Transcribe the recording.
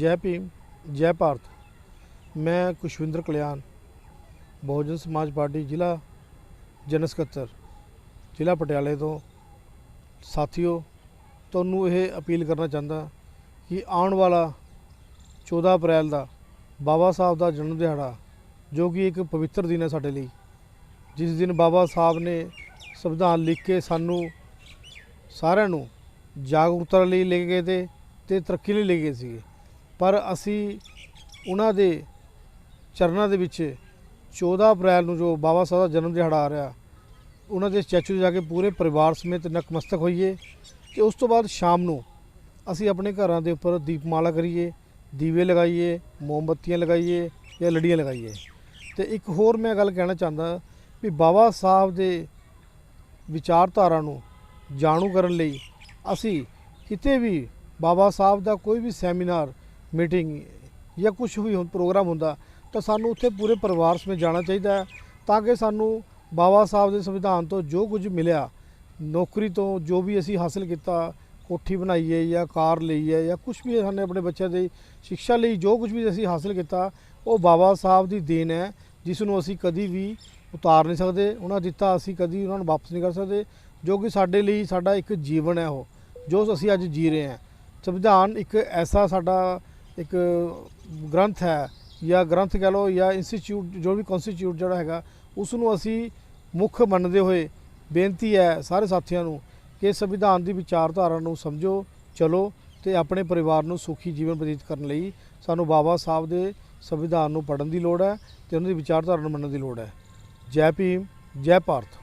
ਜੈ ਭੀਮ, ਜੈ ਭਾਰਤ। ਮੈਂ ਕੁਸ਼ਵਿੰਦਰ ਕਲਿਆਣ, ਬਹੁਜਨ ਸਮਾਜ ਪਾਰਟੀ ਜ਼ਿਲ੍ਹਾ ਜਨ ਸਕੱਤਰ। ਜ਼ਿਲ੍ਹਾ ਪਟਿਆਲੇ ਤੋਂ ਸਾਥੀਓ, ਤੁਹਾਨੂੰ ਇਹ ਅਪੀਲ ਕਰਨਾ ਚਾਹੁੰਦਾ ਕਿ ਆਉਣ ਵਾਲਾ 14 ਅਪ੍ਰੈਲ ਦਾ ਬਾਬਾ ਸਾਹਿਬ ਦਾ ਜਨਮ ਦਿਹਾੜਾ, ਜੋ ਕਿ ਇੱਕ ਪਵਿੱਤਰ ਦਿਨ ਹੈ ਸਾਡੇ ਲਈ, ਜਿਸ ਦਿਨ ਬਾਬਾ ਸਾਹਿਬ ਨੇ ਸੰਵਿਧਾਨ ਲਿਖ ਕੇ ਸਾਨੂੰ ਸਾਰਿਆਂ ਨੂੰ ਜਾਗਰੂਕਤਾ ਲਈ ਲੈ ਕੇ ਗਏ ਤੇ ਤੇ ਤਰੱਕੀ ਲਈ ਲੈ ਗਏ ਸੀਗੇ। ਪਰ ਅਸੀਂ ਉਹਨਾਂ ਦੇ ਚਰਨਾਂ ਦੇ ਵਿੱਚ 14 ਅਪ੍ਰੈਲ ਨੂੰ ਜੋ ਬਾਬਾ ਸਾਹਿਬ ਦਾ ਜਨਮ ਦਿਹਾੜਾ ਆ ਰਿਹਾ, ਉਹਨਾਂ ਦੇ ਸਟੈਚੂ ਜਾ ਕੇ ਪੂਰੇ ਪਰਿਵਾਰ ਸਮੇਤ ਨਕਮਸਤਕ ਹੋਈਏ ਤੇ ਉਸ ਤੋਂ ਬਾਅਦ ਸ਼ਾਮ ਨੂੰ ਅਸੀਂ ਆਪਣੇ ਘਰਾਂ ਦੇ ਉੱਪਰ ਦੀਪਮਾਲਾ ਕਰੀਏ, ਦੀਵੇ ਲਗਾਈਏ, ਮੋਮਬੱਤੀਆਂ ਲਗਾਈਏ ਜਾਂ ਲੜੀਆਂ ਲਗਾਈਏ। ਤੇ ਇੱਕ ਹੋਰ ਮੈਂ ਗੱਲ ਕਹਿਣਾ ਚਾਹੁੰਦਾ ਵੀ ਬਾਬਾ ਸਾਹਿਬ ਦੇ ਵਿਚਾਰਧਾਰਾ ਨੂੰ ਜਾਣੂ ਕਰਨ ਲਈ ਅਸੀਂ ਕਿਤੇ ਵੀ ਬਾਬਾ ਸਾਹਿਬ ਦਾ ਕੋਈ ਵੀ ਸੈਮੀਨਾਰ ਮੀਟਿੰਗ ਜਾਂ ਕੁਝ ਵੀ ਪ੍ਰੋਗਰਾਮ ਹੁੰਦਾ, ਤਾਂ ਸਾਨੂੰ ਉੱਥੇ ਪੂਰੇ ਪਰਿਵਾਰ ਸਮੇਤ ਜਾਣਾ ਚਾਹੀਦਾ ਹੈ ਤਾਂ ਕਿ ਸਾਨੂੰ ਬਾਬਾ ਸਾਹਿਬ ਦੇ ਸੰਵਿਧਾਨ ਤੋਂ ਜੋ ਕੁਝ ਮਿਲਿਆ, ਨੌਕਰੀ ਤੋਂ ਜੋ ਵੀ ਅਸੀਂ ਹਾਸਲ ਕੀਤਾ, ਕੋਠੀ ਬਣਾਈ ਹੈ ਜਾਂ ਕਾਰ ਲਈ ਹੈ ਜਾਂ ਕੁਝ ਵੀ ਸਾਨੂੰ ਆਪਣੇ ਬੱਚਿਆਂ ਦੀ ਸਿੱਖਿਆ ਲਈ ਜੋ ਕੁਝ ਵੀ ਅਸੀਂ ਹਾਸਲ ਕੀਤਾ, ਉਹ ਬਾਬਾ ਸਾਹਿਬ ਦੀ ਦੇਣ ਹੈ, ਜਿਸ ਨੂੰ ਅਸੀਂ ਕਦੀ ਵੀ ਉਤਾਰ ਨਹੀਂ ਸਕਦੇ, ਉਹਨਾਂ ਦਿੱਤਾ ਅਸੀਂ ਕਦੀ ਉਹਨਾਂ ਨੂੰ ਵਾਪਸ ਨਹੀਂ ਕਰ ਸਕਦੇ, ਜੋ ਕਿ ਸਾਡੇ ਲਈ ਸਾਡਾ ਇੱਕ ਜੀਵਨ ਹੈ ਉਹ, ਜੋ ਅਸੀਂ ਅੱਜ ਜੀ ਰਹੇ ਹਾਂ। ਸੰਵਿਧਾਨ ਇੱਕ ਐਸਾ ਸਾਡਾ ਇੱਕ ਗ੍ਰੰਥ ਹੈ ਜਾਂ ਗ੍ਰੰਥ ਕਹ ਲਓ ਜਾਂ ਇੰਸਟੀਚਿਊਟ ਜੋ ਵੀ ਕਨਸਟੀਟਿਊਟ ਜਿਹੜਾ ਹੈਗਾ ਉਸ ਨੂੰ ਅਸੀਂ ਮੁੱਖ ਮੰਨਦੇ ਹੋਏ ਬੇਨਤੀ ਹੈ ਸਾਰੇ ਸਾਥੀਆਂ ਨੂੰ ਕਿ ਸੰਵਿਧਾਨ ਦੀ ਵਿਚਾਰਧਾਰਾ ਨੂੰ ਸਮਝੋ, ਚਲੋ ਤੇ ਆਪਣੇ ਪਰਿਵਾਰ ਨੂੰ ਸੁਖੀ ਜੀਵਨ ਬਤੀਤ ਕਰਨ ਲਈ ਸਾਨੂੰ ਬਾਬਾ ਸਾਹਿਬ ਦੇ ਸੰਵਿਧਾਨ ਨੂੰ ਪੜ੍ਹਨ ਦੀ ਲੋੜ ਹੈ ਤੇ ਉਹਨਾਂ ਦੀ ਵਿਚਾਰਧਾਰਾ ਨੂੰ ਮੰਨਣ ਦੀ ਲੋੜ ਹੈ। ਜੈ ਭੀਮ, ਜੈ ਭਾਰਤ।